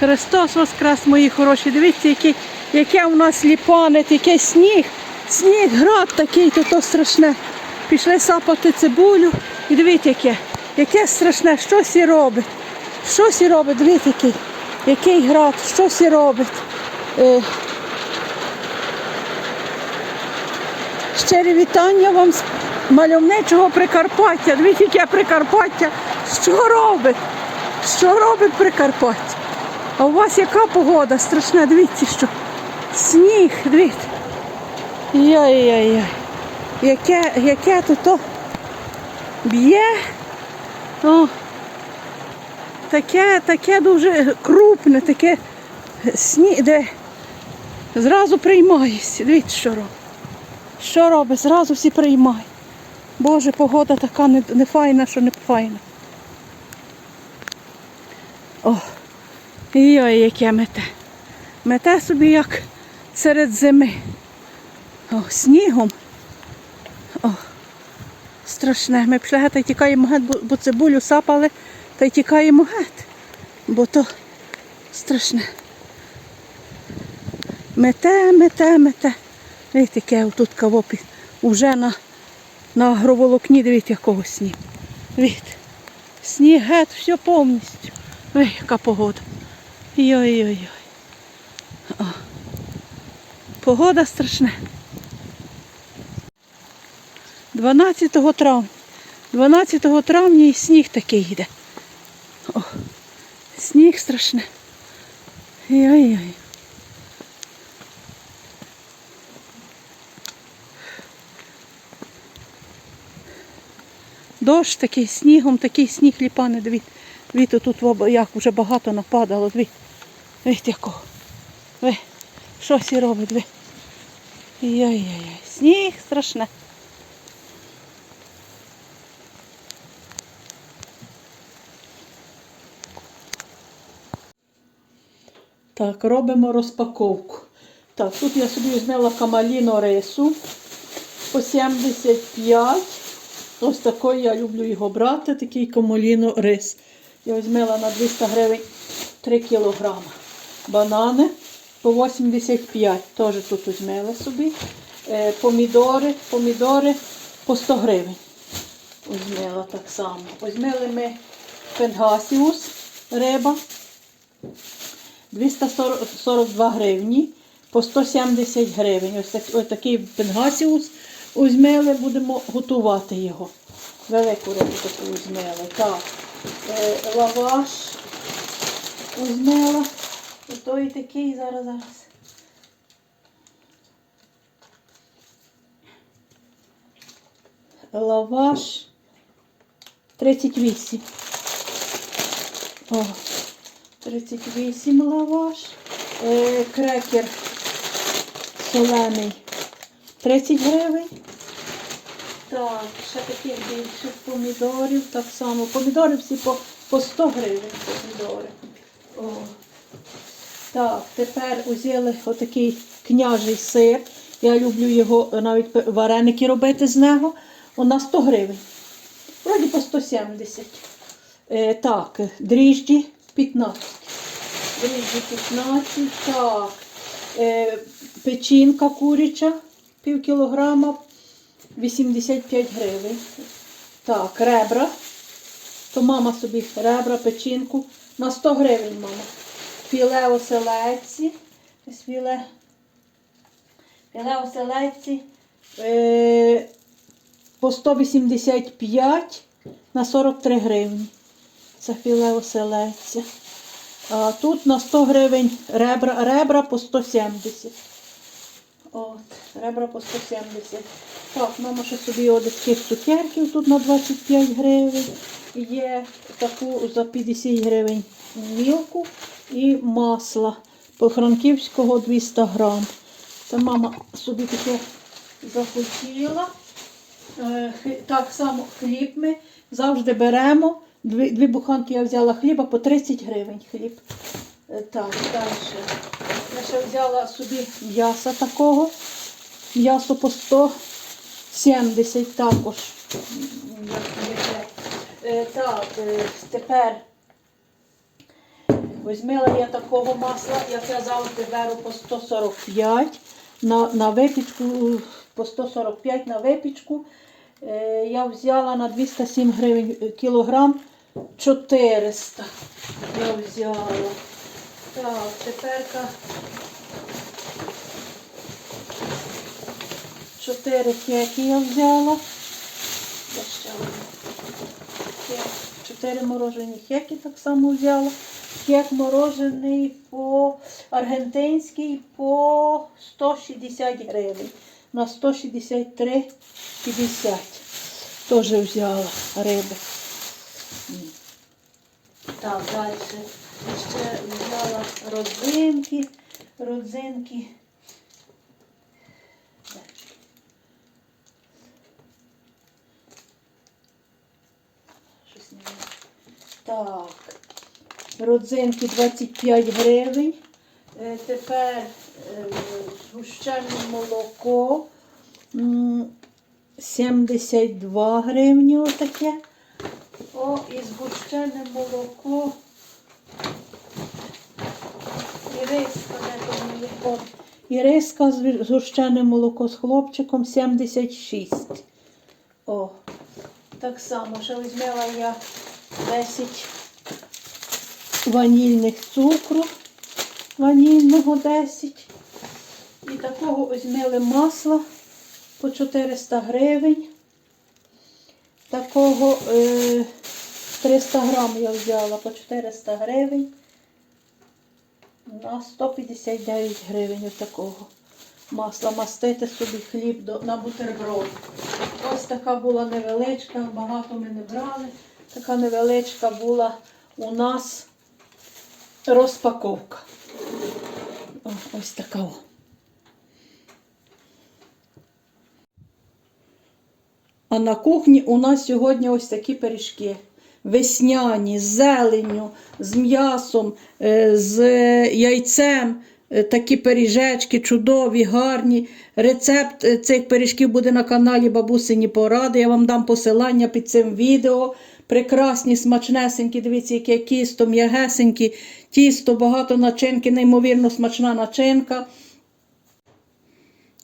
Христос Воскрес, мої хороші. Дивіться, який, яке у нас ліпанить, який сніг. Сніг, град такий, то то страшне. Пішли сапати цибулю. І дивіться, яке, яке страшне, щось і робить. Щось і робить, дивіться, який, який град, щось і робить. Е, Щирі вітання вам з мальовничого Прикарпаття. Дивіться, яке Прикарпаття. Що робить? Що робить Прикарпаття? А у вас яка погода? Страшна, дивіться, що. Сніг, дивіться. Яй-яй-яй. Яке, яке тут б'є. О, таке, таке дуже крупне, таке сніг, де зразу приймаєшся. Дивіться, що робить. Що робить? Зразу всі приймає. Боже, погода така не, не файна, що не файна. О, йой, яке мете. Мете собі як серед зими. О, снігом. О, страшне. Ми пішли та й тікаємо геть, бо, цибулю сапали, та й тікаємо геть. Бо то страшне. Мете, мете, мете. Дивіться, яке тут кавопі. Уже на, на агроволокні, дивіться, якого сніг. Дивіться. Сніг геть, все повністю. Ой, яка погода. Йой-йой-йой. Погода страшна. 12 травня. 12 травня і сніг такий йде. О, сніг страшне. Йой-йой. Дощ такий снігом, такий сніг ліпане, дивіться. Дивіться, тут як вже багато нападало, дивіться. Дивіться якого. Ви, щось і робить, ви. Яй-яй-яй. Сніг страшне. Так, робимо розпаковку. Так, тут я собі візьмела камаліно рису по 75. Ось такий я люблю його брати, такий камаліно рис. Я візьмела на 200 гривень 3 кілограма. Банани по 85. Теж тут візьмела собі. Е, помідори, помідори по 100 гривень. Візьмела так само. Візьмели ми пенгасіус, риба. 242 гривні по 170 гривень. Ось, так, ось такий пенгасіус візьмели, будемо готувати його. Велику рибу таку візьмели. Так. Е, лаваш. І той такий зараз зараз. Лаваш 38. О, 38 лаваш. Е, крекер солений 30 гривень. Так, ще таких більших помідорів. Так само. Помідори всі по, по 100 гривень помідори. О. Так, тепер взяли отакий княжий сир. Я люблю його навіть вареники робити з нього. Нас 100 гривень. Вроді по 170. Е, так, дріжджі 15. Дріжджі 15. Так. Е, печінка куряча пів кілограма 85 гривень. Так, ребра. То мама собі ребра, печінку на 100 гривень, мама. Філе оселедці. Філе. Філе оселедці. Е, по 185 на 43 гривні. Це філе оселедця. А тут на 100 гривень ребра, ребра по 170. От, ребра по 170. Так, мама ще собі от цукерків тут на 25 гривень. Є таку за 50 гривень мілку і масла. По франківського 200 грам. Це мама собі таке захотіла. Е, Так само хліб ми завжди беремо. Дві, дві буханки я взяла хліба по 30 гривень хліб. Е, Так, далі. Я ще взяла собі м'яса такого. М'ясо по 170 також. Е, Так, е, тепер Візьмила я такого масла, як я завжди беру по 145 на, на випічку, по 145 на випічку. Е, я взяла на 207 гривень кілограм 400. Я взяла. Так, теперка 4 кеки я взяла. Ще одне? Чотири морожені хеки так само взяла. Кек морожений по аргентинський по 160 гривень. На 163,50. Теж взяла риби. Так, далі. Ще взяла родзинки. Родзинки. Так. Родзинки 25 гривень. Е, Тепер е, молоко м, 72 гривні отаке. О, і згущене молоко. Іриска, де то? Іриска з- згущене молоко з хлопчиком 76. О, так само, ще візьмела я 10 ванільних цукру, ванільного 10. І такого візьмели масла по 400 гривень. Такого е, 300 грам я взяла по 400 гривень. На 159 гривень такого масла. Мастити собі хліб до, на бутерброд. Ось така була невеличка, багато ми не брали. Така невеличка була у нас розпаковка. О, ось така. А на кухні у нас сьогодні ось такі пиріжки. Весняні, з зеленню, з м'ясом, е, з яйцем. Е, Такі пиріжечки чудові, гарні. Рецепт е, цих пиріжків буде на каналі Бабусині Поради. Я вам дам посилання під цим відео. Прекрасні, смачнесенькі, дивіться, яке тісто, м'ягесенькі, тісто, багато начинки, неймовірно смачна начинка.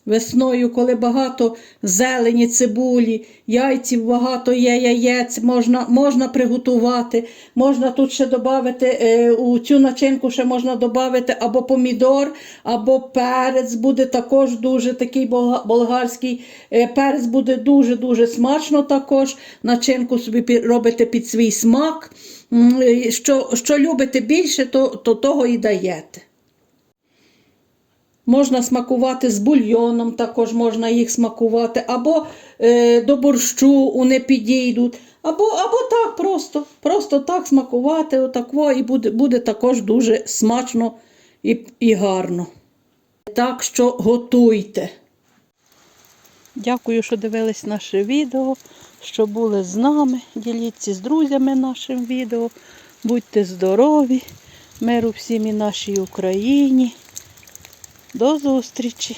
Весною, коли багато зелені, цибулі, яйців багато є, яєць, можна, можна приготувати. Можна тут ще додати, е, у цю начинку ще можна додати або помідор, або перець. Буде також дуже такий болгарський е, перець буде дуже-дуже смачно також. Начинку собі робите під свій смак. Що, що любите більше, то, то того і даєте. Можна смакувати з бульйоном, також можна їх смакувати, або е, до борщу вони підійдуть, або, або так просто, просто так смакувати, отакво, і буде, буде також дуже смачно і, і гарно. Так що готуйте. Дякую, що дивились наше відео, що були з нами. Діліться з друзями нашим відео. Будьте здорові, миру всім і нашій Україні. До зустрічі!